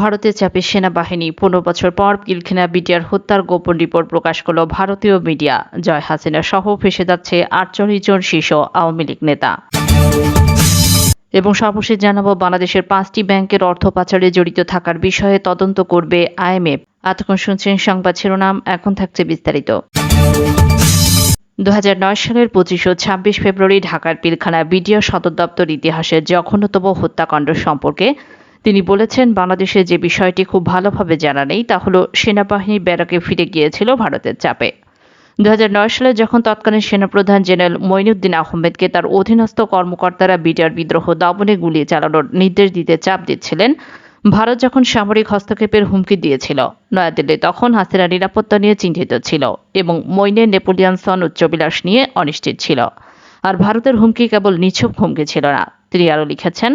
ভারতের চাপে সেনাবাহিনী। পনেরো বছর পর পিলখিনা বিটিআর হত্যার গোপন রিপোর্ট প্রকাশ করল ভারতীয় মিডিয়া। জয় হাসিনা সহ ফেসে যাচ্ছে আটচল্লিশ জন শীর্ষ আওয়ামী লীগ নেতা। এবং সর্বশেষ জানাব, বাংলাদেশের পাঁচটি ব্যাংকের অর্থ পাচারে জড়িত থাকার বিষয়ে তদন্ত করবে আইএমএফ এতক্ষণ শুনছেন সংবাদ শিরোনাম, এখন থাকছে বিস্তারিত। দু হাজার নয় সালের পঁচিশ ও ছাব্বিশ ফেব্রুয়ারি ঢাকার পিলখানা বিডিও সদর দপ্তর ইতিহাসের জঘন্যতম হত্যাকাণ্ড সম্পর্কে তিনি বলেছেন বাংলাদেশে যে বিষয়টি খুব ভালোভাবে জানা নেই, তা হল সেনাবাহিনী ব্যারাকে ফিরে গিয়েছিল ভারতের চাপে। দু হাজার নয় সালে যখন তৎকালীন সেনাপ্রধান জেনারেল মঈনুদ্দিন আহমেদকে তার অধীনস্থ কর্মকর্তারা বিডিআর বিদ্রোহ দমনে গুলি চালানোর নির্দেশ দিতে চাপ দিচ্ছিলেন, ভারত যখন সামরিক হস্তক্ষেপের হুমকি দিয়েছিল, নয়াদিল্লি তখন হাসিনা নিরাপত্তা নিয়ে চিন্তিত ছিল এবং মইনের নেপোলিয়ান সন উচ্চবিলাস নিয়ে অনিশ্চিত ছিল। আর ভারতের হুমকি কেবল নিছক হুমকি ছিল না। তিনি আরও লিখেছেন,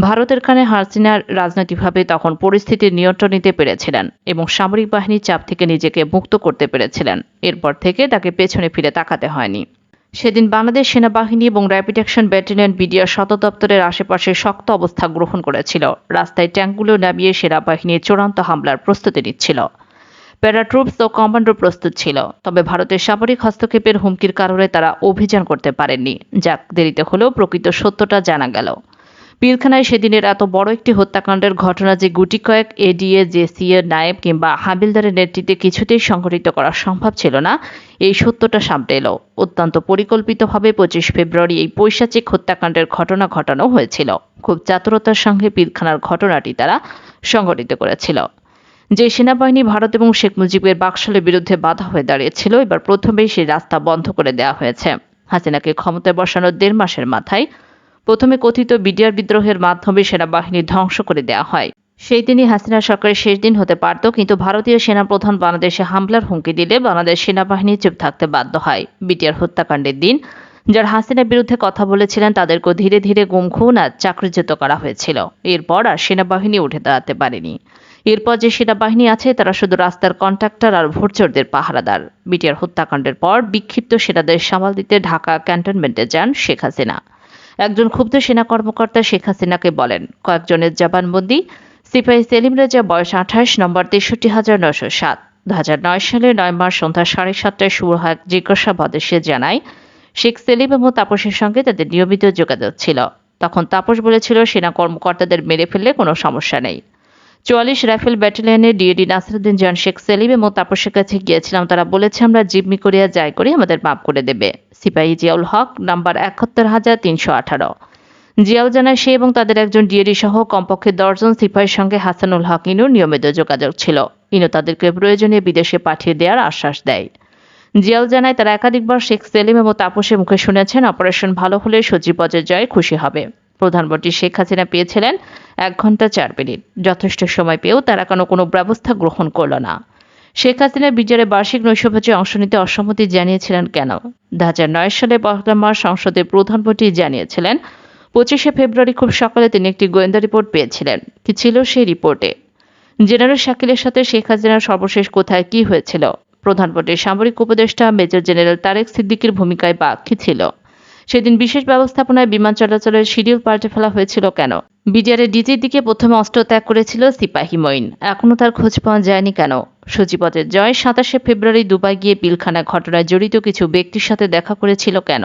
ভারতের কানে হাসিনার রাজনৈতিকভাবে তখন পরিস্থিতির নিয়ন্ত্রণ নিতে পেরেছিলেন এবং সামরিক বাহিনীর চাপ থেকে নিজেকে মুক্ত করতে পেরেছিলেন। এরপর থেকে তাকে পেছনে ফিরে তাকাতে হয়নি। সেদিন বাংলাদেশ সেনাবাহিনী এবং র্যাপিড অ্যাকশন ব্যাটালিয়ন বিডিআর সদর দপ্তরের আশেপাশে শক্ত অবস্থা গ্রহণ করেছিল। রাস্তায় ট্যাঙ্কগুলো নামিয়ে সেনাবাহিনীর চূড়ান্ত হামলার প্রস্তুতি নিচ্ছিল। প্যারাট্রুপস ও কমান্ডো প্রস্তুত ছিল, তবে ভারতের সামরিক হস্তক্ষেপের হুমকির কারণে তারা অভিযান করতে পারেননি, যাক দেরিতে হলেও প্রকৃত সত্যটা জানা গেল। পিলখানায় সেদিনের এত বড় একটি হত্যাকাণ্ডের ঘটনা যে গুটি কয়েক এডিএ, জেসিএ, নায়েব কিংবা হাবিলদারের নেতৃত্বে কিছুতেই সংঘটিত করা সম্ভব ছিল না, এই সত্যটা সামনে এলো। অত্যন্ত পরিকল্পিতভাবে পঁচিশ ফেব্রুয়ারি এই পৈশাচিক হত্যাকাণ্ডের ঘটনা ঘটানো হয়েছিল। খুব চাতুরতার সঙ্গে পিলখানার ঘটনাটি তারা সংঘটিত করেছিল। যে সেনাবাহিনী ভারত এবং শেখ মুজিবের বাকশালের বিরুদ্ধে বাধা হয়ে দাঁড়িয়েছিল, এবার প্রথমেই সেই রাস্তা বন্ধ করে দেওয়া হয়েছে। হাসিনাকে ক্ষমতায় বসানোর দেড় মাসের মাথায় প্রথমে কথিত বিডিআর বিদ্রোহের মাধ্যমে সেনাবাহিনী ধ্বংস করে দেওয়া হয়। সেই দিনই হাসিনা সরকারের শেষ দিন হতে পারত, কিন্তু ভারতীয় সেনাপ্রধান বাংলাদেশে হামলার হুমকি দিলে বাংলাদেশ সেনাবাহিনী চুপ থাকতে বাধ্য হয়। বিটিআর হত্যাকাণ্ডের দিন যারা হাসিনার বিরুদ্ধে কথা বলেছিলেন তাদেরকে ধীরে ধীরে গুম খুন আর চাকরিচ্যুত করা হয়েছিল। এরপর আর সেনাবাহিনী উঠে দাঁড়াতে পারেনি। এরপর যে সেনাবাহিনী আছে, তারা শুধু রাস্তার কন্ট্রাক্টর আর ভোটচোরদের পাহারাদার। বিটিআর হত্যাকাণ্ডের পর বিক্ষিপ্ত সেনাদের সামাল দিতে ঢাকা ক্যান্টনমেন্টে যান শেখ হাসিনা। একজন ক্ষুব্ধ সেনা কর্মকর্তা শেখ হাসিনাকে বলেন, কয়েকজনের জবানবন্দি। সিপাহী সেলিম রাজা, বয়স আঠাশ, নম্বর তেষট্টি হাজার নয়শো সাত। দু হাজার নয় সালে নয় মাস সন্ধ্যা সাড়ে সাতটায় শুরু হয় জিজ্ঞাসাবাদে সে জানায় শেখ সেলিম এবং তাপসের সঙ্গে তাদের নিয়মিত যোগাযোগ ছিল। তখন তাপস বলেছিল, সেনা কর্মকর্তাদের মেরে ফেললে কোনো সমস্যা নেই। চুয়াল্লিশ রাইফেল ব্যাটালিয়নের ডিএডি নাসিরুদ্দিন জান শেখ সেলিম এবং তাপসের কাছে গিয়েছিলাম। তারা বলেছে, আমরা জিম্মি করিয়া যাই করি, আমাদের মাপ করে দেবে। সিপাহী জিয়াউল হক, নাম্বার একাত্তর হাজার তিনশো আঠারো। জিয়াউল জানায়, সে এবং তাদের একজন ডিএডি সহ কমপক্ষে দশজন সিপাহীর সঙ্গে হাসানুল হক ইনুর নিয়মিত যোগাযোগ ছিল। ইনু তাদেরকে প্রয়োজনীয় বিদেশে পাঠিয়ে দেওয়ার আশ্বাস দেয়। জিয়াউল জানায়, তারা একাধিকবার শেখ সেলিম এবং তাপসের মুখে শুনেছেন, অপারেশন ভালো হলে সচিবজের জয় খুশি হবে। প্রধানমন্ত্রী শেখ হাসিনা পেয়েছিলেন এক ঘণ্টা চার মিনিট। যথেষ্ট সময় পেয়েও তারা কেন, কোনো ব্যবস্থা গ্রহণ করল না। শেখ হাসিনা বিজয়ের বার্ষিক নৈশভোজে অংশ নিতে অসম্মতি জানিয়েছিলেন কেন? দু হাজার নয় সালে পহেলা মার্চ সংসদে প্রধানমন্ত্রী জানিয়েছিলেন, পঁচিশে ফেব্রুয়ারি খুব সকালে তিনি একটি গোয়েন্দা রিপোর্ট পেয়েছিলেন। কি ছিল সেই রিপোর্টে? জেনারেল শাকিলের সাথে শেখ হাসিনার সর্বশেষ কোথায় কি হয়েছিল? প্রধানমন্ত্রীর সামরিক উপদেষ্টা মেজর জেনারেল তারেক সিদ্দিকির ভূমিকায় বা কি ছিল? সেদিন বিশেষ ব্যবস্থাপনায় বিমান চলাচলের শিডিউল পাল্টে ফেলা হয়েছিল কেন? বিডিআরের ডিজির দিকে প্রথমে অস্ত্র ত্যাগ করেছিল সিপাহী মঈন। এখনও তার খোঁজ পাওয়া যায়নি কেন? সচিপথের জয় সাতাশে ফেব্রুয়ারি দুবাই গিয়ে পিলখানা ঘটনায় জড়িত কিছু ব্যক্তির সাথে দেখা করেছিল কেন?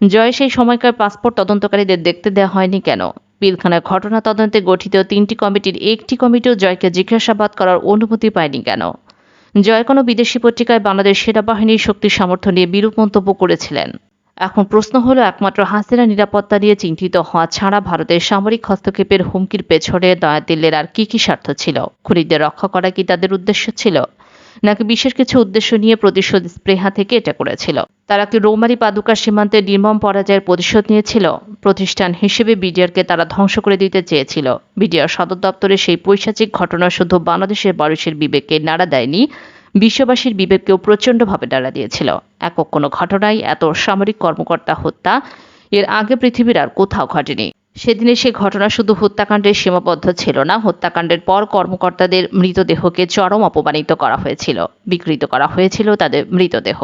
জয় সেই সময়কার পাসপোর্ট তদন্তকারীদের দেখতে দেওয়া হয়নি কেন? পিলখানা ঘটনা তদন্তে গঠিত তিনটি কমিটির একটি কমিটিও জয়কে জিজ্ঞাসাবাদ করার অনুমতি পায়নি কেন? জয় কোনো বিদেশি পত্রিকায় বাংলাদেশ সেনাবাহিনীর শক্তি সামর্থ্য নিয়ে বিরূপ মন্তব্য করেছিলেন। এখন প্রশ্ন হলো, একমাত্র হাসিনা নিরাপত্তা নিয়ে চিন্তিত হওয়া ছাড়া ভারতের সামরিক হস্তক্ষেপের হুমকির পেছনে নয়াদিল্লির আর কি কি স্বার্থ ছিল? খুনিদের রক্ষা করা কি তাদের উদ্দেশ্য ছিল? নাকি বিশেষ কিছু উদ্দেশ্য নিয়ে প্রতিশোধ স্পৃহা থেকে এটা করেছিল? তারা কি রৌমারি পাদুকার সীমান্তে নির্মম পরাজয়ের প্রতিশোধ নিয়েছিল? প্রতিষ্ঠান হিসেবে বিডিআরকে তারা ধ্বংস করে দিতে চেয়েছিল। বিডিআর সদর দপ্তরে সেই পৈশাচিক ঘটনা শুধু বাংলাদেশের মানুষের বিবেককে নাড়া দেয়নি, বিশ্ববাসীর বিবেককেও প্রচণ্ডভাবে ডালা দিয়েছিল। একক কোনো ঘটনায় এত সামরিক কর্মকর্তা হত্যা, এর আগে পৃথিবীর আর কোথাও ঘটেনি। সেদিনে সে ঘটনা শুধু হত্যাকাণ্ডের সীমাবদ্ধ ছিল না, হত্যাকাণ্ডের পর কর্মকর্তাদের মৃতদেহকে চরম অপমানিত করা হয়েছিল, বিকৃত করা হয়েছিল তাদের মৃতদেহ।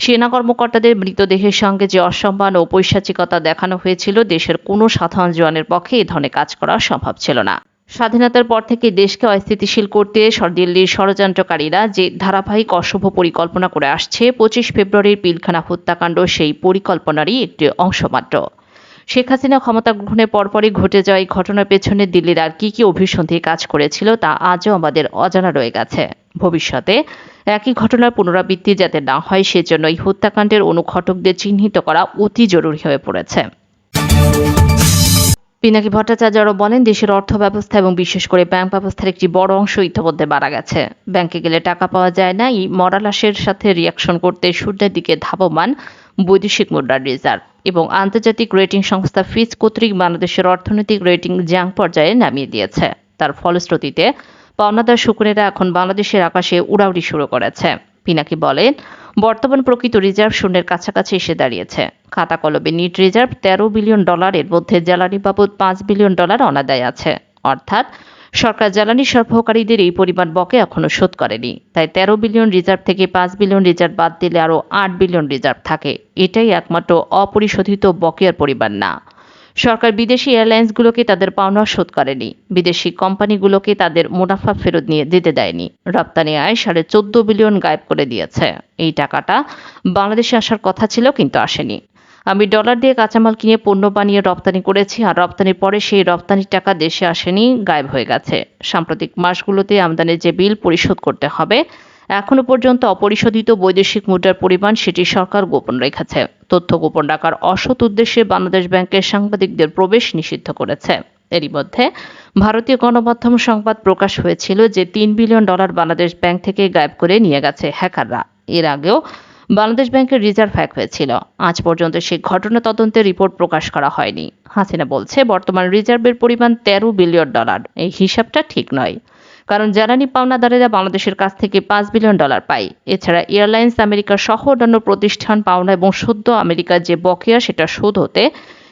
সেনা কর্মকর্তাদের মৃতদেহের সঙ্গে যে অসম্মান ও পৈশাচিকতা দেখানো হয়েছিল, দেশের কোনো সাধারণ জওয়ানের পক্ষে এ ধরনের কাজ করা সম্ভব ছিল না। স্বাধীনতার পর থেকে দেশকে অস্থিতিশীল করতে দিল্লির ষড়যন্ত্রকারীরা যে ধারাবাহিক অশুভ পরিকল্পনা করে আসছে, পঁচিশ ফেব্রুয়ারির পিলখানা হত্যাকাণ্ড সেই পরিকল্পনারই একটি অংশ মাত্র। শেখ হাসিনা ক্ষমতা গ্রহণের পরপরই ঘটে যাওয়া এই ঘটনার পেছনে দিল্লির আর কি কি অভিসন্ধি কাজ করেছিল তা আজও আমাদের অজানা রয়ে গেছে। ভবিষ্যতে একই ঘটনার পুনরাবৃত্তি যাতে না হয় সেজন্য এই হত্যাকাণ্ডের অনুঘটকদের চিহ্নিত করা অতি জরুরি হয়ে পড়েছে। পিনাকি ভট্টাচার্য আরও বলেন, দেশের অর্থ ব্যবস্থা এবং বিশেষ করে ব্যাংক ব্যবস্থার একটি বড় অংশ ইতিমধ্যে মারা গেছে। ব্যাংকে গেলে টাকা পাওয়া যায় না, এই মরা লাশের সাথে রিয়াকশন করতে সূর্যের দিকে ধাবমান বৈদেশিক মুদ্রার রিজার্ভ এবং আন্তর্জাতিক রেটিং সংস্থা ফিচ কর্তৃক বাংলাদেশের অর্থনৈতিক রেটিং জাং পর্যায়ে নামিয়ে দিয়েছে। তার ফলশ্রুতিতে পাওনাদার শুকুনেরা এখন বাংলাদেশের আকাশে উড়াউড়ি শুরু করেছে। পিনাকি বলেন বর্তমান প্রকৃত রিজার্ভ শূন্যের কাছাকাছি এসে দাঁড়িয়েছে। খাতা কলমে নিট রিজার্ভ তেরো বিলিয়ন ডলারের মধ্যে জ্বালানি বাবদ পাঁচ বিলিয়ন ডলার অনাদায় আছে। অর্থাৎ সরকার জ্বালানি সরবরাহকারীদের এই পরিমাণ বকে এখনও শোধ করেনি। তাই তেরো বিলিয়ন রিজার্ভ থেকে পাঁচ বিলিয়ন রিজার্ভ বাদ দিলে আরও আট বিলিয়ন রিজার্ভ থাকে। এটাই একমাত্র অপরিশোধিত বকেয়ার পরিমাণ না। সরকার বিদেশি এয়ারলাইন্সগুলোকে তাদের পাওনা শোধ করেনি। বিদেশি কোম্পানিগুলোকে তাদের মুনাফা ফেরত নিয়ে দিতে দেয়নি। রপ্তানি আয় সাড়ে চোদ্দ বিলিয়ন গায়েব করে দিয়েছে। এই টাকাটা বাংলাদেশে আসার কথা ছিল কিন্তু আসেনি। আমি ডলার দিয়ে কাঁচামাল কিনে পণ্য বানিয়ে রপ্তানি করেছি আর রপ্তানির পরে সেই রপ্তানির টাকা দেশে আসেনি, গায়েব হয়ে গেছে। সাম্প্রতিক মাসগুলোতে আমদানির যে বিল পরিশোধ করতে হবে এখনও পর্যন্ত অপরিশোধিত বৈদেশিক মুদ্রার পরিমাণ সেটি সরকার গোপন রেখেছে। তথ্য গোপন রাখার অসৎ উদ্দেশ্যে বাংলাদেশ ব্যাংকের সাংবাদিকদের প্রবেশ নিষিদ্ধ করেছে। এরই মধ্যে ভারতীয় গণমাধ্যম সংবাদ প্রকাশ হয়েছিল যে তিন বিলিয়ন ডলার বাংলাদেশ ব্যাংক থেকে গায়েব করে নিয়ে গেছে হ্যাকাররা। এর আগেও বাংলাদেশ ব্যাংকের রিজার্ভ হ্যাক হয়েছিল। আজ পর্যন্ত সেই ঘটনা তদন্তের রিপোর্ট প্রকাশ করা হয়নি। হাসিনা বলছে, বর্তমান রিজার্ভের পরিমাণ তেরো বিলিয়ন ডলার। এই হিসাবটা ঠিক নয়। কারণ জ্বালানি পাওনাদারেরা বাংলাদেশের কাছ থেকে পাঁচ বিলিয়ন ডলার পায়। এছাড়া এয়ারলাইন্স আমেরিকা সহ অন্যান্য প্রতিষ্ঠান পাওনা এবং সদ্য আমেরিকার যে বকেয়া, সেটা শোধ হতে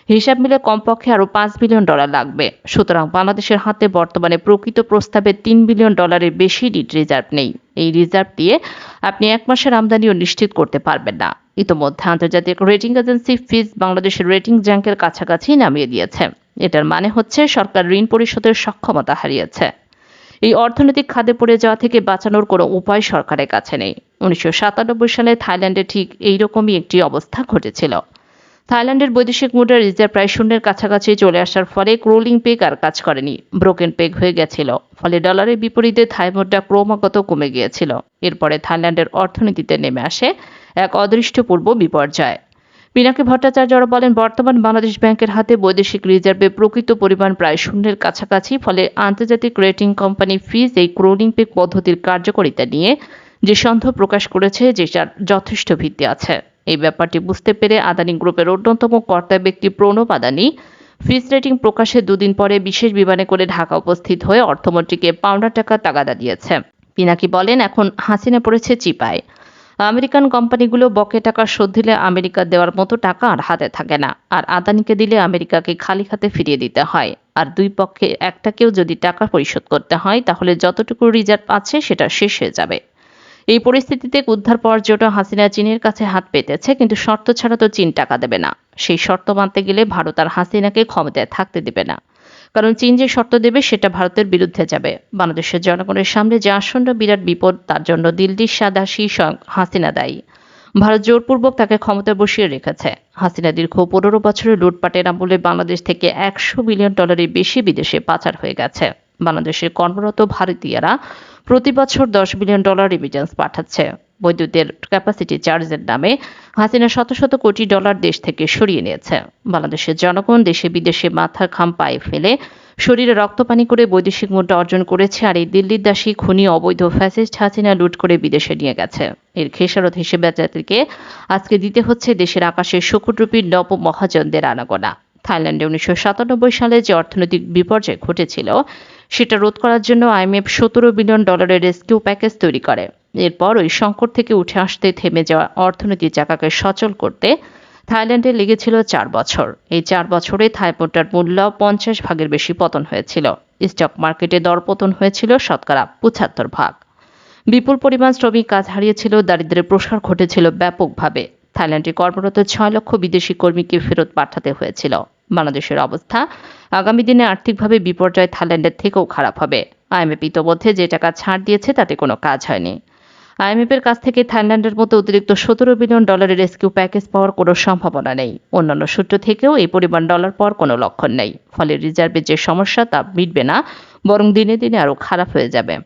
হিসাব মিলে কমপক্ষে আরও পাঁচ বিলিয়ন ডলার লাগবে। সুতরাং বাংলাদেশের হাতে বর্তমানে প্রকৃত প্রস্তাবে তিন বিলিয়ন ডলারের বেশি রিজার্ভ নেই। এই রিজার্ভ দিয়ে আপনি এক মাসের আমদানিও নিশ্চিত করতে পারবেন না। ইতোমধ্যে আন্তর্জাতিক রেটিং এজেন্সি ফিজ বাংলাদেশের রেটিং জ্যাঙ্কের কাছাকাছি নামিয়ে দিয়েছে। এটার মানে হচ্ছে সরকার ঋণ পরিশোধের সক্ষমতা হারিয়েছে। এই অর্থনৈতিক খাদে পড়ে যাওয়া থেকে বাঁচানোর কোনো উপায় সরকারের কাছে নেই। উনিশশো সাতানব্বই সালে থাইল্যান্ডে ঠিক এইরকমই একটি অবস্থা ঘটেছিল। থাইল্যান্ডের বৈদেশিক মুদ্রা রিজার্ভ প্রায় শূন্যের কাছাকাছি চলে আসার ফলে ক্রোলিং পেগ আর কাজ করেনি, ব্রোকেন পেগ হয়ে গেছিল। ফলে ডলারের বিপরীতে থাই মুদ্রা ক্রমাগত কমে গিয়েছিল। এরপরে থাইল্যান্ডের অর্থনীতিতে নেমে আসে এক অদৃষ্টপূর্ব বিপর্যয়। পিনাকি ভট্টাচার্য বলেন, বর্তমান বাংলাদেশ ব্যাংকের হাতে বৈদেশিক রিজার্ভে প্রকৃত পরিমাণ প্রায় শূন্যের কাছাকাছি, ফলে আন্তর্জাতিক রেটিং কোম্পানি ফিজ এই ক্রোলিং পেগ পদ্ধতির কার্যকারিতা নিয়ে যে সন্দেহ প্রকাশ করেছে যেটার যথেষ্ট ভিত্তি আছে। এই ব্যাপারটি বুঝতে পেরে আদানি গ্রুপের অন্যতম কর্তা ব্যক্তি প্রণব আদানি ফিজ রেটিং প্রকাশের দুদিন পরে বিশেষ বিমানে করে ঢাকা উপস্থিত হয়ে অর্থমন্ত্রীকে পাউন্ডার টাকা তাগাদা দিয়েছে পিনাকি বলেন, এখন হাসিনা পড়েছে চিপায়। আমেরিকান কোম্পানিগুলো বকে টাকা শোধ দিলে আমেরিকা দেওয়ার মতো টাকা আর হাতে থাকে না। আর আদানিকে দিলে আমেরিকাকে খালি হাতে ফিরিয়ে দিতে হয়। আর দুই পক্ষে একটাকেও যদি টাকা পরিশোধ করতে হয়, তাহলে যতটুকু রিজার্ভ আছে সেটা শেষ হয়ে যাবে। এই পরিস্থিতিতে উদ্ধার জন্য হাসিনা চীনের কাছে হাত পেতেছে, কিন্তু শর্ত ছাড়া তো চীন টাকা দেবে না। সেই শর্ত মানতে গেলে ভারত আর হাসিনাকে ক্ষমতায় থাকতে দেবে না। কারণ চীন যে শর্ত দেবে সেটা ভারতের বিরুদ্ধে যাবে। বাংলাদেশের জনগণের সামনে যে আসন্ন বিরাট বিপদ, তার জন্য দিল্লির সাদাশি হাসিনা দায়ী। ভারত জোরপূর্বক তাকে ক্ষমতায় বসিয়ে রেখেছে। হাসিনা দীর্ঘ পনেরো বছরের লুটপাটের আমলে বাংলাদেশ থেকে একশো বিলিয়ন ডলারের বেশি বিদেশে পাচার হয়ে গেছে। বাংলাদেশের কর্মরত ভারতীয়রা প্রতি বছর দশ বিলিয়ন ডলার রিমিটেন্স পাঠাচ্ছে। বৈদ্যুতের ক্যাপাসিটি চার্জের নামে হাসিনা শত শত কোটি ডলার দেশ থেকে সরিয়ে নিয়েছে। বাংলাদেশের জনগণ দেশে বিদেশে মাথা খাম পায়ে ফেলে শরীরে রক্তপানি করে বৈদেশিক মুদ্রা অর্জন করেছে আর এই দিল্লির দাসী খুনি অবৈধ ফ্যাসিস্ট হাসিনা লুট করে বিদেশে নিয়ে গেছে। এর খেসারত হিসেবে জাতিকে আজকে দিতে হচ্ছে দেশের আকাশে শকুটরূপী নব মহাজনদের আনাগোনা। থাইল্যান্ডে উনিশশো সাতানব্বই সালে যে অর্থনৈতিক বিপর্যয় ঘটেছিল, সেটা রোধ করার জন্য আইএমএফ সতেরো বিলিয়ন ডলারের রেস্কিউ প্যাকেজ তৈরি করে। এরপর ওই সংকট থেকে উঠে আসতে থেমে যাওয়া অর্থনীতির চাকাকে সচল করতে থাইল্যান্ডে লেগেছিল চার বছর। এই চার বছরে থাই মূল্য পঞ্চাশ ভাগের বেশি পতন হয়েছিল। স্টক মার্কেটে দরপতন হয়েছিল শতকরা পঁচাত্তর ভাগ। বিপুল পরিমাণ শ্রমিক কাজ হারিয়েছিল, দারিদ্র্যের প্রসার ঘটেছিল ব্যাপকভাবে। থাইল্যান্ডে কর্মরত ছয় লক্ষ বিদেশি কর্মীকে ফেরত পাঠাতে হয়েছিল। বাংলাদেশের অবস্থা। আগামী দিনে আর্থিকভাবে বিপর্যয় থাইল্যান্ডের থেকেও খারাপ হবে। আইএমএফ ইতোমধ্যে যে টাকা ছাড় দিয়েছে, তাতে কোনো কাজ হয়নি। আইএমএফের কাছ থেকে থাইল্যান্ডের মতো অতিরিক্ত সতেরো বিলিয়ন ডলারের রেস্কিউ প্যাকেজ পাওয়ার কোনো সম্ভাবনা নেই। অন্যান্য সূত্র থেকেও এই পরিমাণ ডলার পাওয়ার কোনো লক্ষণ নেই। ফলে রিজার্ভের যে সমস্যা, তা মিটবে না, বরং দিনে দিনে আরও খারাপ হয়ে যাবে।